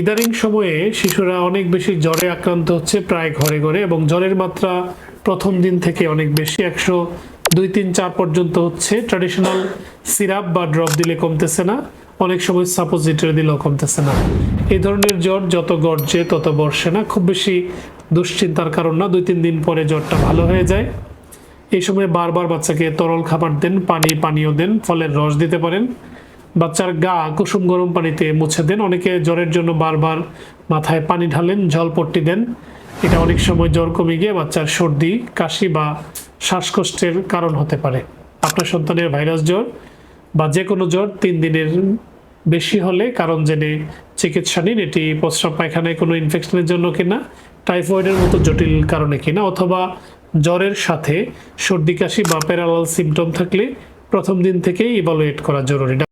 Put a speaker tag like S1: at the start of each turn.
S1: ইদানিং সময়ে শিশুরা অনেক বেশি জ্বরে আক্রান্ত হচ্ছে প্রায় ঘরে ঘরে এবং জ্বরের মাত্রা প্রথম দিন থেকে অনেক বেশি। একশো দুই তিন চার পর্যন্ত হচ্ছে। ট্র্যাডিশনাল সিরাপ বা ড্রপ দিলে কমতেছে না। অনেক সময় সাপোজিটরি দিলেও কমতেছে না। এই ধরনের জ্বর যত গর্জে তত বর্ষে না। খুব বেশি দুশ্চিন্তার কারণ না। দুই তিন দিন পরে জ্বরটা ভালো হয়ে যায়। এই সময় বারবার বাচ্চাকে তরল খাবার দেন, পানি পানীয় দেন, ফলের রস দিতে পারেন। বাচ্চার গা কুসুম গরম পানিতে মুছে দেন। অনেকে জ্বরের জন্য বারবার মাথায় পানি ঢালেন, জলপট্টি দেন। এটা অনেক সময় জ্বর কমে গিয়ে বাচ্চার সর্দি, কাশি বা শ্বাসকষ্টের কারণ হতে পারে। আপনার সন্তানের ভাইরাস জ্বর বা যে কোনো জ্বর তিন দিনের বেশি হলে কারণ জেনে চিকিৎসা নিন। এটি প্রস্রাব পায়খানায় কোনো ইনফেকশনের জন্য কিনা টাইফয়েডের মতো জটিল কারণে কিনা, অথবা জ্বরের সাথে সর্দি, কাশি বা প্যারালাল সিমটম থাকলে প্রথম দিন থেকেই ইভালুয়েট করা জরুরি।